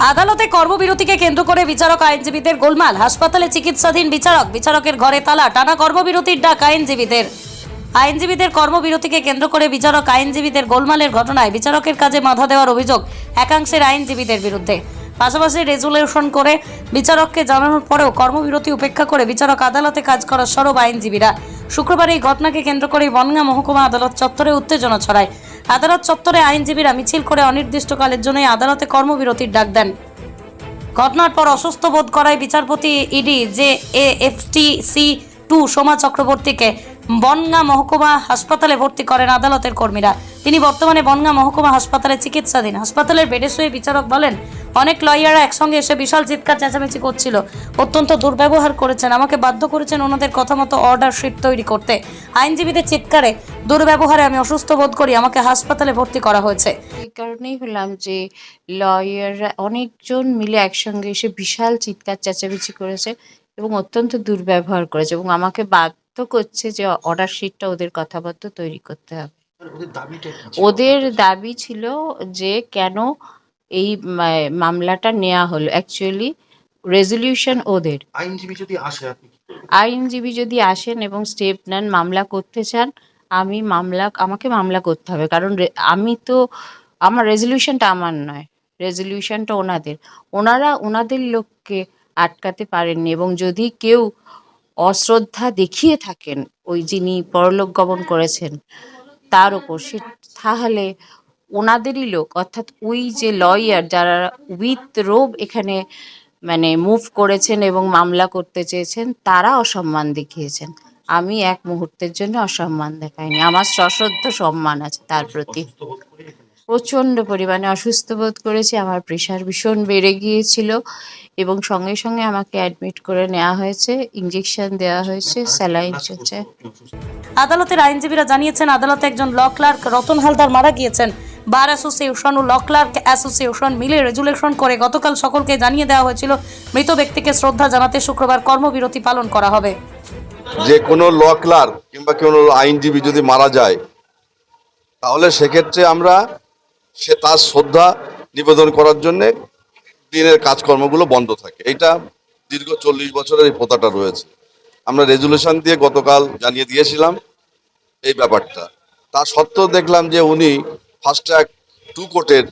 আদালতে কর্মবিরতিকে কেন্দ্র করে বিচারক আইনজীবীদের গোলমাল। হাসপাতালে চিকিৎসাধীন বিচারক, বিচারকের ঘরে তালা, টানা কর্মবিরতির ডাক আইনজীবীদের। আইনজীবীদের কর্মবিরতিকে কেন্দ্র করে বিচারক আইনজীবীদের গোলমালের ঘটনায় বিচারকের কাজে বাধা দেওয়ার অভিযোগ একাংশের আইনজীবীদের বিরুদ্ধে। পাশাপাশি রেজুলেশন করে বিচারককে জানানোর পরেও কর্মবিরতি উপেক্ষা করে বিচারক আদালতে কাজ করার সরব আইনজীবীরা। শুক্রবার এই ঘটনাকে কেন্দ্র করে বনগাঁ মহকুমা আদালত চত্বরে উত্তেজনা ছড়ায়। আদালত চত্বরে আইনজীবীরা মিছিল করে অনির্দিষ্টকালের জন্য আদালতে কর্মবিরতির ডাক দেন। ঘটনার পর অসুস্থ বোধ করায় বিচারপতি ইডি যে এফটিসি টু সোমা চক্রবর্তীকে বনগা মহকুমা হাসপাতালে ভর্তি করেন আদালতের কর্মীরা। তিনি বর্তমানে বনগা মহকুমা হাসপাতালে চিকিৎসাধীন। হাসপাতালের বেডে শুয়ে বিচারক বলেন অনেক লয়াররা একসঙ্গে এসে বিশাল চিৎকার চেঁচামেচি করছিল। অত্যন্ত দুর্ব্যবহার করেছেন আমাকে বাধ্য করেছেন ওনাদের কথা মতো অর্ডার শিট তৈরি করতে। আইনজীবীদের চিৎকারে দুর্ব্যবহারে আমি অসুস্থ বোধ করি আমাকে হাসপাতালে ভর্তি করা হয়েছে। এই কারণেই হলাম যে লয়াররা অনেকজন মিলে একসঙ্গে এসে বিশাল চিৎকার চেঁচামেচি করেছে এবং অত্যন্ত দুর্ব্যবহার করেছে এবং আমাকে বাধ্য করছে যে অর্ডার শিটটা ওদের কথা মতো তৈরি করতে হবে? ওদের দাবি ছিল যে কেন এই মামলাটা নেওয়া হলো। অ্যাকচুয়ালি রেজলিউশন ওদের। আইনজীবী যদি আসে আপনি আইনজীবী যদি আসেন এবং স্টেপ নেন মামলা করতে চান আমি মামলা আমাকে মামলা করতে হবে। কারণ আমি তো আমার রেজলিউশনটা আমার নয়। রেজলিউশনটা ওনাদের। ওনারা ওনাদের লোককে আটকাতে পারেননি এবং যদি কেউ অশ্রদ্ধা দেখিয়ে থাকেন ওই যিনি পরলোক গমন করেছেন তার ওপর সে তাহলে ওনাদেরই লোক, অর্থাৎ ওই যে লয়ার যারা উইথ রোব এখানে মানে মুভ করেছেন এবং মামলা করতে চেয়েছেন, তারা অসম্মান দেখিয়েছেন আমি এক মুহূর্তের জন্য অসম্মান দেখাইনি আমার সশ্রদ্ধ সম্মান আছে তার প্রতি। প্রচণ্ড পরিমাণে অসুস্থ বোধ করেছি আমার প্রেশার ভীষণ বেড়ে গিয়েছিল এবং সঙ্গে সঙ্গে আমাকে অ্যাডমিট করে নেওয়া হয়েছে ইঞ্জেকশন দেওয়া হয়েছে স্যালাইন চলছে। আদালতের আইনজীবীরা জানিয়েছেন, আদালতে একজন ল ক্লার্ক রতন হালদার মারা গিয়েছেন বার অ্যাসোসিয়েশন ও ল ক্লার্ক অ্যাসোসিয়েশন মিলে রেজুলেশন করে গতকাল সকলকে জানিয়ে দেওয়া হয়েছিল, মৃত ব্যক্তিকে শ্রদ্ধা জানাতে শুক্রবার কর্মবিরতি পালন করা হবে। যে কোনো ল ক্লার্ক কিংবা কোনো আইনজীবী যদি মারা যায়, তাহলে সেক্ষেত্রে আমরা সে তার শ্রদ্ধা নিবেদন করার জন্য দিনের কাজকর্মগুলো বন্ধ থাকে। এটা দীর্ঘ চল্লিশ বছরের এই প্রথাটা রয়েছে। আমরা রেজুলেশন দিয়ে গতকাল জানিয়ে দিয়েছিলাম এই ব্যাপারটা। তা সত্ত্বেও দেখলাম যে উনি ফার্স্ট ট্র্যাক টু কোর্টের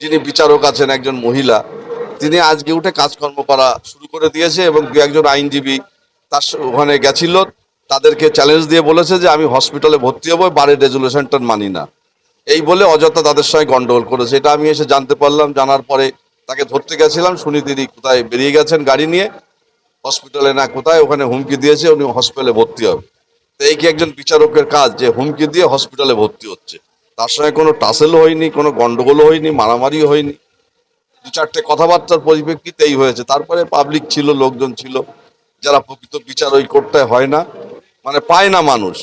যিনি বিচারক আছেন একজন মহিলা, তিনি আজকে উঠে কাজকর্ম করা শুরু করে দিয়েছে এবং দু একজন আইনজীবী তার ওখানে গেছিল, তাদেরকে চ্যালেঞ্জ দিয়ে বলেছে যে আমি হসপিটালে ভর্তি হব, বাড়ির রেজুলেশনটা মানি না। এই বলে অযথা তাদের সঙ্গে গন্ডগোল করেছে। এটা আমি এসে জানতে পারলাম, জানার পরে তাকে ধরতে গেছিলাম, শুনি তিনি কোথায় বেরিয়ে গেছেন গাড়ি নিয়ে হসপিটালে না কোথায়, ওখানে হুমকি দিয়েছে, উনি হসপিটালে ভর্তি হবে। তো এই কি একজন বিচারকের কাজ, যে হুমকি দিয়ে হসপিটালে ভর্তি হচ্ছে? তার সঙ্গে কোনো টাসেলও হয়নি, কোনো গন্ডগোলও হয়নি, মারামারিও হয়নি। দু চারটে কথাবার্তার পরিপ্রেক্ষিতেই হয়েছে। তারপরে পাবলিক ছিল, লোকজন ছিল, যারা প্রকৃত বিচার ওই কোর্টটায় হয় না মানে পায় না মানুষ।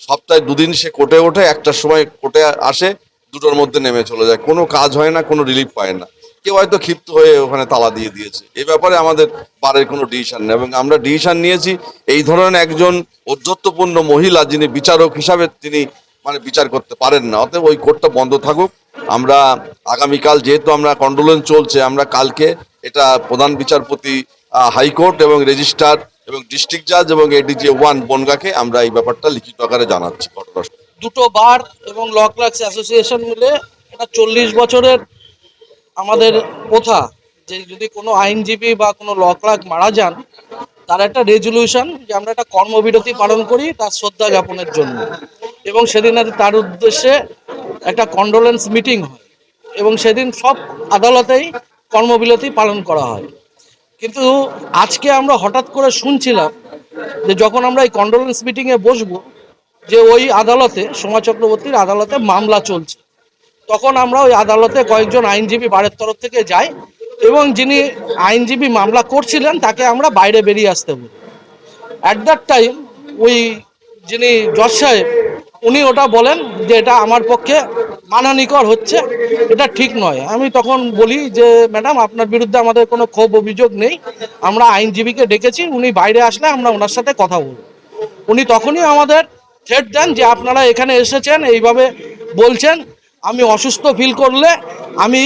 সপ্তাহে দুদিন সে কোর্টে ওঠে, একটার সময় কোর্টে আসে, দুটোর মধ্যে নেমে চলে যায়। কোনো কাজ হয় না, কোনো রিলিফ পায় না। কেউ হয়তো ক্ষিপ্ত হয়ে ওখানে তালা দিয়ে দিয়েছে। এই ব্যাপারে আমাদের বারের কোনো ডিসিশন নেই। এবং আমরা ডিসিশন নিয়েছি, এই ধরনের একজন ঔদ্ধত্যপূর্ণ মহিলা যিনি বিচারক হিসাবে তিনি মানে বিচার করতে পারেন না। অতএব ওই কোর্টটা বন্ধ থাকুক। আমরা আগামীকাল যেহেতু আমরা কন্ডোলেন্স চলছে, আমরা কালকে এটা প্রধান বিচারপতি হাইকোর্ট এবং রেজিস্ট্রার এবং ডিস্ট্রিক্ট জাজ এবং এডিজি ওয়ান বনগাকে আমরা এই ব্যাপারটা লিখিত আকারে জানাচ্ছি দুটো বার এবং ল ক্লার্কস অ্যাসোসিয়েশন মিলে এটা চল্লিশ বছরের আমাদের প্রথা যে যদি কোনো আইনজীবী বা কোনো ল ক্লার্ক মারা যান, তার একটা রেজলিউশন যে আমরা একটা কর্মবিরতি পালন করি তার শ্রদ্ধা জ্ঞাপনের জন্য। এবং সেদিন তার উদ্দেশ্যে একটা কন্ডোলেন্স মিটিং হয়। এবং সেদিন সব আদালতেই কর্মবিরতি পালন করা হয়। কিন্তু আজকে আমরা হঠাৎ করে শুনছিলাম যে যখন আমরা এই কন্ডোলেন্স মিটিংয়ে বসবো, যে ওই আদালতে, সোমা চক্রবর্তীর আদালতে মামলা চলছে। তখন আমরা ওই আদালতে কয়েকজন আইনজীবী বাড়ির তরফ থেকে যাই এবং যিনি আইনজীবী মামলা করছিলেন, তাকে আমরা বাইরে বেরিয়ে আসতে বলি। অ্যাট দ্যাট টাইম ওই যিনি জজ সাহেব উনি ওটা বলেন যে এটা আমার পক্ষে মানানিকর হচ্ছে, এটা ঠিক নয়। আমি তখন বলি যে, ম্যাডাম, আপনার বিরুদ্ধে আমাদের কোনো ক্ষোভ অভিযোগ নেই। আমরা আইনজীবীকে ডেকেছি, উনি বাইরে আসলে আমরা ওনার সাথে কথা বলব। উনি তখনই আমাদের থ্রেট দেন যে, আপনারা এখানে এসেছেন, এইভাবে বলছেন, আমি অসুস্থ ফিল করলে আমি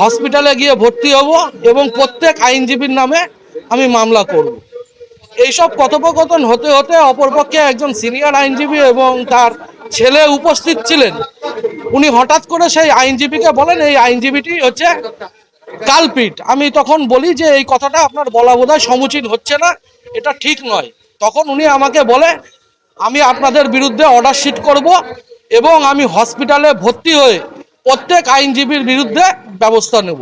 হসপিটালে গিয়ে ভর্তি হব এবং প্রত্যেক আইনজীবীর নামে আমি মামলা করব। এইসব কথোপকথন হতে হতে অপরপক্ষে একজন সিনিয়র আইনজীবী এবং তার ছেলে উপস্থিত ছিলেন। উনি হঠাৎ করে সেই আইনজীবীকে বলেন, এই আইনজীবীটি হচ্ছে কালপিট আমি তখন বলি যে, এই কথাটা আপনার বলা বোধহয় সমুচীন হচ্ছে না, এটা ঠিক নয়। তখন উনি আমাকে বলে, আমি আপনাদের বিরুদ্ধে অর্ডার শিট করব এবং আমি হসপিটালে ভর্তি হয়ে প্রত্যেক আইনজীবীর বিরুদ্ধে ব্যবস্থা নেব।